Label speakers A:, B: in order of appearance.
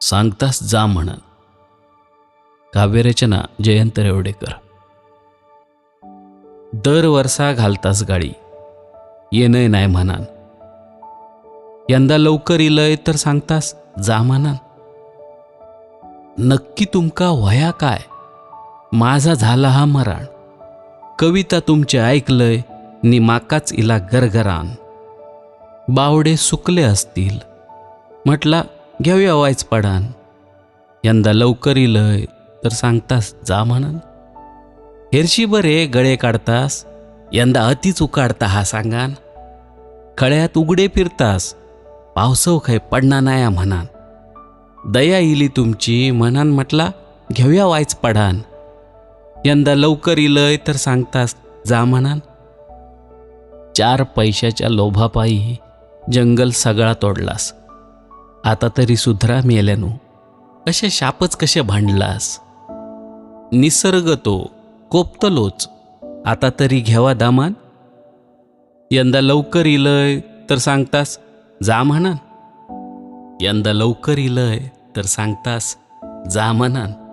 A: सांगतास जा म्हणन. काव्यरचना जयंत रेवडेकर. दर वर्षा घालतास गाडी. येणय नाही म्हणान. यंदा लवकर इलय तर सांगतास जा म्हणान. नक्की तुमका वया काय? माझा झाला हा मराण. कविता तुमचे ऐकलंय नि माकाच इला गरगरान. बावडे सुकले असतील. म्हटला घेऊया वायच पडान यंदा लवकर इलय तर सांगतास जा म्हणान. हेरशी बरे गळे काढतास यंदा अतिच उकाडता हा सांगान. खळ्यात उघडे फिरतास पावसव खै पडना नाया म्हणान. दया इली तुमची म्हणान म्हटला घेऊया वायच पडान यंदा लवकर इलय तर सांगतास जा म्हणान. चार पैशाच्या लोभापायी जंगल सगळा तोडलास. आता तरी सुधरा मेल्यानो. कसे शापच कसे भांडलास? निसर्ग तो कोपतलोच. आता तरी घ्यावा दामान. यंदा लवकर इलय तर सांगतास जा म्हणान. यंदा लवकर इलय तर सांगतास जा म्हणान.